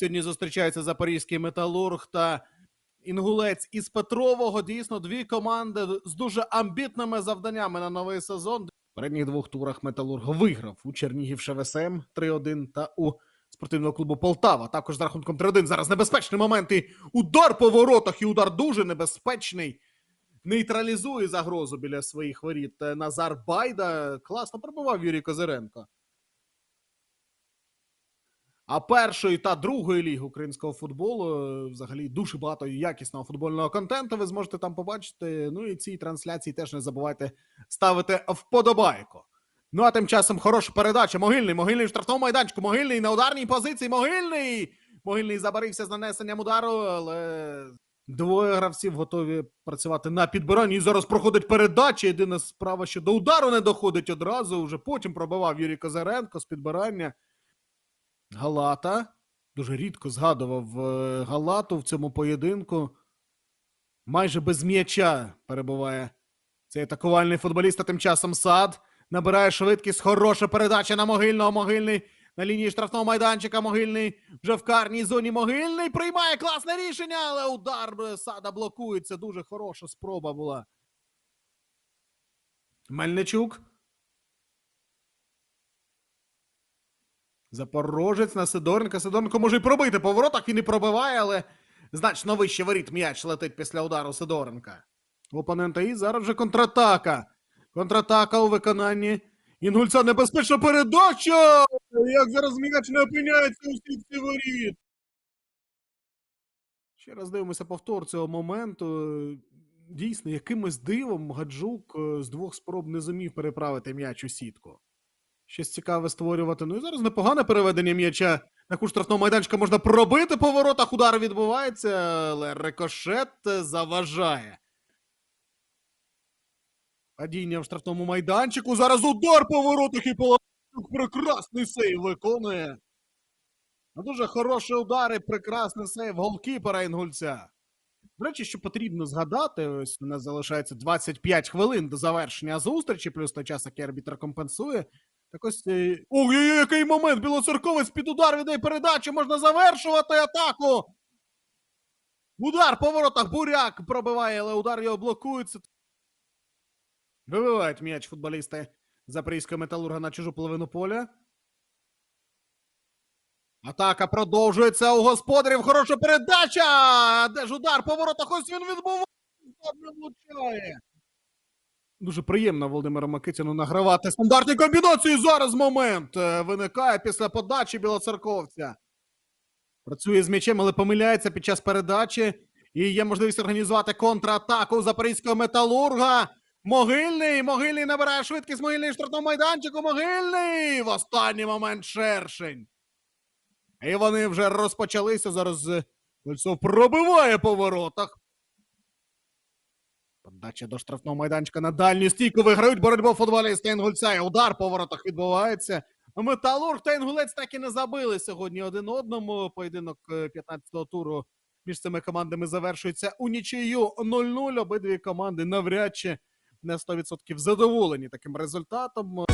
Сьогодні зустрічаються запорізький металург та інгулець із Петрового. Дійсно, дві команди з дуже амбітними завданнями на новий сезон. В передніх двох турах металург виграв у Чернігів ШВСМ 3-1 та у спортивного клубу Полтава. Також з рахунком 3-1. Зараз небезпечний момент. І удар по воротах, і удар дуже небезпечний. Нейтралізує загрозу біля своїх воріт. Назар Байда класно пробивав Юрій Козиренко. А першої та другої ліги українського футболу е, взагалі дуже багато якісного футбольного контенту. Ви зможете там побачити. Ну і цій трансляції теж не забувайте ставити вподобайку. Ну а тим часом хороша передача. Могильний, могильний в штрафному майданчику. Могильний на ударній позиції. Могильний. Могильний забарився з нанесенням удару, але двоє гравців готові працювати на підбиранні. І зараз проходить передача. Єдина справа, що до удару не доходить одразу. Вже потім пробивав Юрій Козаренко з підбирання. Галата. Дуже рідко згадував е, Галату в цьому поєдинку. Майже без м'яча перебуває цей атакувальний футболіст. А тим часом сад набирає швидкість. Хороша передача на могильного. Могильний на лінії штрафного майданчика. Могильний вже в карній зоні. Могильний приймає класне рішення, але удар е, сада блокується. Дуже хороша спроба була. Мельничук. Запорожець на Сидоренка. Сидоренко може й пробити по воротах. Він і пробиває, але значно вище воріт м'яч летить після удару Сидоренка. Опонента і зараз вже контратака. Контратака у виконанні. Інгульця небезпечна передача! Як зараз м'яч не опиняється у сітці воріт. Ще раз дивимося повтор цього моменту. Дійсно, якимось дивом Гаджук е, з двох спроб не зумів переправити м'яч у сітку. Щось цікаве створювати. Ну і зараз непогане переведення м'яча. На кут штрафного майданчика можна пробити по воротах. Удар відбувається, але рикошет заважає. Падіння в штрафному майданчику. Зараз удар по воротах і Полончук прекрасний сейв виконує. Ну, Дуже хороші удари, прекрасний сейв голкіпера Інгульця. До речі, що потрібно згадати, ось у нас залишається 25 хвилин до завершення зустрічі, плюс той час, який арбітр компенсує. Так ось. е, Ой, який момент! Білоцерковець під удар віддає передачу, можна завершувати атаку. Удар по воротах, буряк пробиває, але удар його блокується. Вибивають м'яч футболісти Запорізького металурга на чужу половину поля. Атака продовжується у господарів. Хороша передача! Де ж удар по воротах? Ось він відбуває. Не влучає. Дуже приємно Володимиру Микитіну награвати стандартні комбінації. Зараз момент е, виникає після подачі білоцерковця. Працює з м'ячем, але помиляється під час передачі. І є можливість організувати контратаку запорізького металурга. Могильний, могильний набирає швидкість, могильний в штрафному майданчику. Могильний! В останній момент шершень. І вони вже розпочалися. Зараз Кольцов пробиває по воротах. Подача до штрафного майданчика на дальню стійку виграють боротьбу футболісти Інгульця. І удар по воротах відбувається. Металург та Інгулець так і не забили сьогодні один одному. Поєдинок е, 15-го туру між цими командами завершується у нічию 0-0. Обидві команди навряд чи на 100% задоволені таким результатом.